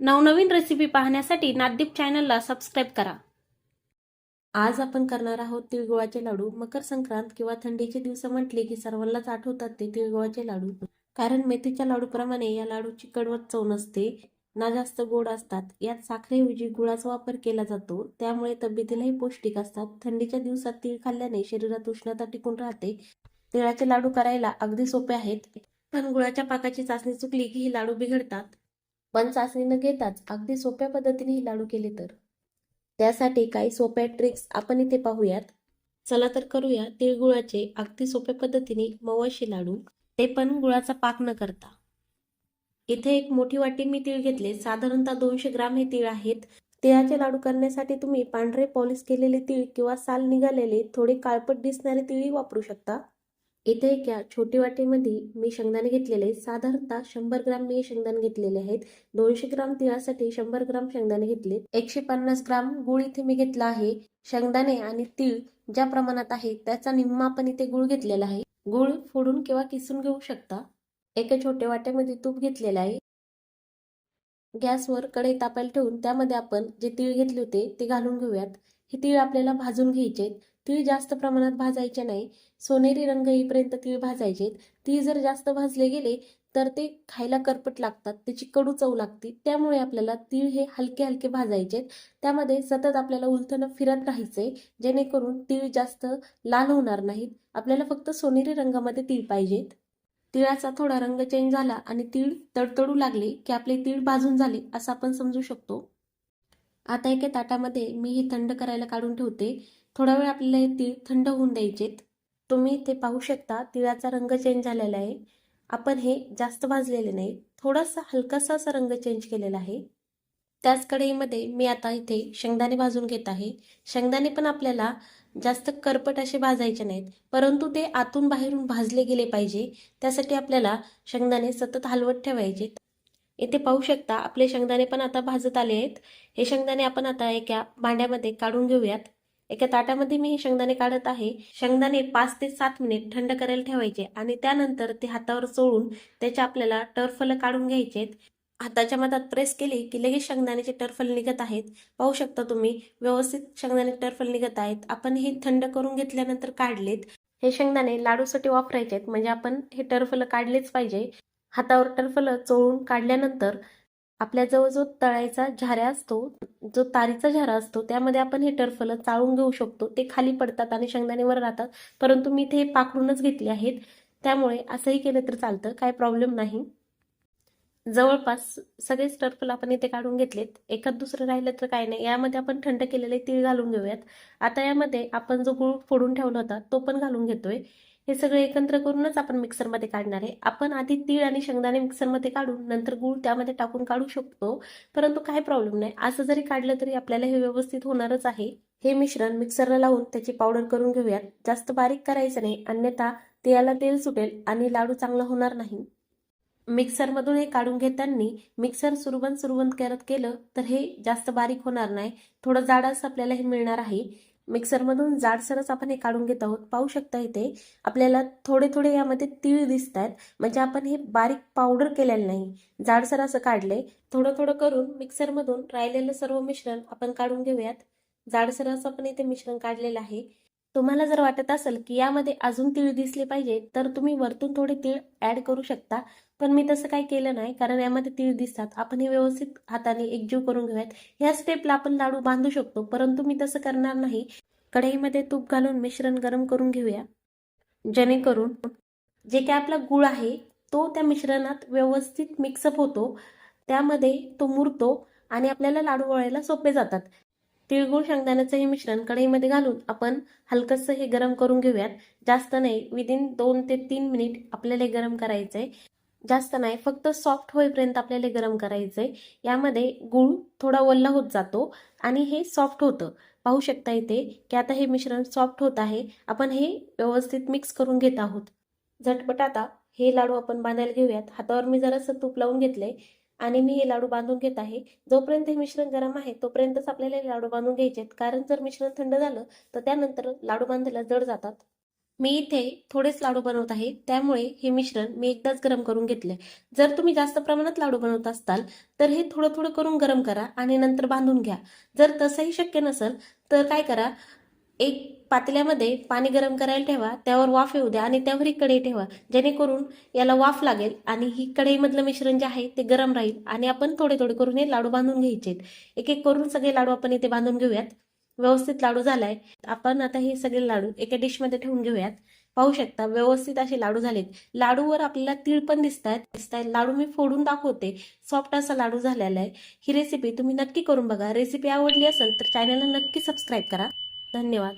नवनवीन रेसिपी पाहण्यासाठी नाददीप चॅनलला सबस्क्राईब करा. आज आपण करणार आहोत तिळगुळाचे लाडू. मकर संक्रांत किंवा थंडीचे दिवस म्हटले की सर्वांनाच आठवतात ते तिळगुळाचे लाडू. कारण मेथीच्या लाडूप्रमाणे या लाडूची कडवत चव नसते ना जास्त गोड असतात. यात साखरेऐवजी गुळाचा वापर केला जातो. त्यामुळे तब्येतीलाही पौष्टिक असतात. थंडीच्या दिवसात तीळ खाल्ल्याने शरीरात उष्णता टिकून राहते. तिळाचे लाडू करायला अगदी सोपे आहेत. पण गुळाच्या पाकाची चाचणी चुकली की ही लाडू बिघडतात. पण चाचणी न घेताच अगदी सोप्या पद्धतीने हे लाडू केले तर? त्यासाठी काही सोप्या ट्रिक्स आपण इथे पाहूयात. चला तर करूया तिळगुळाचे अगदी सोप्या पद्धतीने मवाशी लाडू. ते पण गुळाचा पाक न करता. इथे एक मोठी वाटी मी तीळ घेतले. साधारणतः दोनशे ग्राम हे तीळ आहेत. तिळाचे लाडू करण्यासाठी तुम्ही पांढरे पॉलिश केलेले तीळ किंवा साल निघालेले थोडे काळपट दिसणारे तीळही वापरू शकता. इथे एका छोटी वाटीमध्ये मी शेंगदाणे घेतलेले साधारणतः शंभर ग्राम मी शेंगदाणे घेतलेले आहेत. दोनशे ग्राम तिळासाठी शंभर ग्राम शेंगदाणे घेतले एकशे पन्नास ग्राम गुळ इथे मी घेतला आहे. शेंगदाणे आणि तीळ ज्या प्रमाणात आहे त्याचा निम्मा आपण इथे गुळ घेतलेला आहे. गुळ फोडून किंवा किसून घेऊ शकता. एका छोट्या वाट्यामध्ये तूप घेतलेलं आहे. गॅसवर कढई तापायला ठेवून त्यामध्ये आपण जे तीळ घेतले होते ते घालून घेऊयात. हे तीळ आपल्याला भाजून घ्यायचे तीळ जास्त प्रमाणात भाजायचे नाही. सोनेरी रंग येईपर्यंत तीळ भाजायचे तीळ जर जास्त भाजले गेले तर ते खायला करपट लागतात. त्याची कडू चव लागते. त्यामुळे आपल्याला तीळ हे हलके हलके भाजायचे त्यामध्ये सतत आपल्याला उलथनं फिरत राहायचंय जेणेकरून तीळ जास्त लाल होणार नाहीत. आपल्याला फक्त सोनेरी रंगामध्ये तीळ पाहिजेत. तिळाचा थोडा रंग चेंज झाला आणि तीळ तडतडू लागले की आपले तीळ भाजून झाले असं आपण समजू शकतो. आता एका ताटामध्ये मी हे थंड करायला काढून ठेवते. थोडा वेळ आपल्याला हे तीळ थंड होऊन द्यायचेत. तुम्ही ते पाहू शकता तिळाचा रंग चेंज झालेला आहे. आपण हे जास्त भाजलेले नाही थोडासा हलकासा असा रंग चेंज केलेला आहे. त्याच कढईमध्ये मी आता इथे शेंगदाणे भाजून घेत आहे. शेंगदाणे पण आपल्याला जास्त करपट असे भाजायचे नाहीत परंतु ते आतून बाहेरून भाजले गेले पाहिजे. त्यासाठी आपल्याला शेंगदाणे सतत हलवत ठेवायचे. इथे पाहू शकता आपले शेंगदाणे पण आता भाजत आले आहेत. हे शेंगदाणे आपण आता एका भांड्यामध्ये काढून घेऊयात. एका ताटामध्ये मी हे शेंगदाणे काढत आहे. शेंगदाणे पाच ते सात मिनिट थंड करायला ठेवायचे आणि त्यानंतर ते हातावर चोळून त्याचे आपल्याला टर्फल काढून घ्यायचे हाताच्या मधात प्रेस केली की लगेच शेंगदाण्याचे टर्फल निघत आहेत. पाहू शकता तुम्ही व्यवस्थित शेंगदाणे टर्फल निघत आहेत. आपण हे थंड करून घेतल्यानंतर काढलेत. हे शेंगदाणे लाडूसाठी वापरायचे आहेत. म्हणजे आपण हे टर्फल काढलेच पाहिजे. हातावर टर्फल चोळून काढल्यानंतर आपल्याजवळ जो तळायचा झाऱ्या असतो जो तारीचा झारा असतो त्यामध्ये आपण हे टरफलं चाळून घेऊ शकतो. ते खाली पडतात आणि शेंगदाणेवर राहतात. परंतु मी ते पाखडूनच घेतले आहेत. त्यामुळे असंही केलं तर चालतं. काय प्रॉब्लेम नाही. जवळपास सगळेच टर्फल आपण इथे काढून घेतलेत. एखाद दुसरं राहिलं तर काय नाही. यामध्ये आपण थंड केलेले तीळ घालून घेऊयात. आता यामध्ये आपण जो गुळ फोडून ठेवला होता तो पण घालून घेतोय. हे सगळं एकत्र करूनच आपण मिक्सरमध्ये काढणार आहे. आपण आधी तीळ आणि शेंगदाणे मिक्सरमध्ये काढून नंतर गूळ त्यामध्ये टाकून काढू शकतो. परंतु काही प्रॉब्लेम नाही. असं जरी काढलं तरी आपल्याला हे व्यवस्थित होणारच आहे. हे मिश्रण मिक्सरला लावून त्याची पावडर करून घेऊयात. जास्त बारीक करायचं नाही. अन्यथा तेलाला तेल सुटेल आणि लाडू चांगला होणार नाही. मिक्सरमधून हे काढून घेताना मिक्सर सुरुबंद सुरुबंद करत केलं तर हे जास्त बारीक होणार नाही. थोडं जाडच आपल्याला हे मिळणार आहे. मिक्सरमधून जाडसरच आपण हे काढून घेत आहोत. पाहू शकता इथे आपल्याला थोडे थोडे यामध्ये तीळ दिसत आहेत म्हणजे आपण हे बारीक पावडर केलेलं नाही. जाडसर असं काढले थोडं थोडं करून मिक्सरमधून राहिलेलं सर्व मिश्रण आपण काढून घेऊयात. जाडसर असं आपण इथे मिश्रण काढलेलं आहे. तुम्हाला जर वाटत असेल की यामध्ये अजून तीळ दिसले पाहिजे तर तुम्ही वरतून थोडे तीळ ऍड करू शकता. पण मी तसं काही केलं नाही कारण यामध्ये तीळ दिसतात. आपण हे व्यवस्थित हाताने एकजीव करून घेऊयात. ह्या स्टेपला आपण लाडू बांधू शकतो परंतु मी तसं करणार नाही. कढईमध्ये तूप घालून मिश्रण गरम करून घेऊया. जेणेकरून जे काय आपला गुळ आहे तो त्या मिश्रणात व्यवस्थित मिक्सअप होतो. त्यामध्ये तो मुरतो आणि आपल्याला लाडू वळायला सोपे जातात. तिळगुळ शेंगदाण्याचं हे मिश्रण कढईमध्ये घालून आपण हलकंसं हे गरम करून घेऊयात. जास्त नाही विदिन दोन ते तीन मिनिट आपल्याला गरम करायचंय. जास्त नाही फक्त सॉफ्ट होईपर्यंत आपल्याला गरम करायचंय. यामध्ये गुळ थोडा वल्ला होत जातो आणि हे सॉफ्ट होतं. पाहू शकता इथे की आता हे मिश्रण सॉफ्ट होत आहे. आपण हे व्यवस्थित मिक्स करून घेत आहोत. झटपट आता हे लाडू आपण बांधायला घेऊयात. हातावर मी जरासं तूप लावून घेतलंय. आणि मी हे लाडू बांधून घेत आहे. जोपर्यंत हे मिश्रण गरम आहे तोपर्यंतच आपल्याला हे लाडू बांधून घ्यायचे आहेत. कारण जर मिश्रण थंड झालं तर त्यानंतर लाडू बांधायला जड जातात. मी इथे थोडेच लाडू बनवत आहे. त्यामुळे हे मिश्रण मी एकदाच गरम करून घेतले. जर तुम्ही जास्त प्रमाणात लाडू बनवत असताल तर हे थोडं थोडं करून गरम करा आणि नंतर बांधून घ्या. जर तसंही शक्य नसेल तर काय करा एक पातेल्यामध्ये पाणी गरम करायला ठेवा त्यावर वाफ येऊ द्या आणि त्यावर ही कढई ठेवा. जेणेकरून याला वाफ लागेल आणि ही कढईमधलं मिश्रण जे आहे ते गरम राहील आणि आपण थोडे थोडे करून हे लाडू बांधून घ्यायचे एक एक करून सगळे लाडू आपण इथे बांधून घेऊयात. व्यवस्थित लाडू झालाय. आपण आता हे सगळे लाडू एका डिशमध्ये ठेवून घेऊयात. पाहू शकता व्यवस्थित असे लाडू झालेत. लाडूवर आपल्याला तीळ पण दिसत आहेत दिसत आहेत लाडू मी फोडून दाखवते. सॉफ्ट असा लाडू झालेला आहे. ही रेसिपी तुम्ही नक्की करून बघा. रेसिपी आवडली असेल तर चॅनलला नक्की सबस्क्राईब करा. धन्यवाद.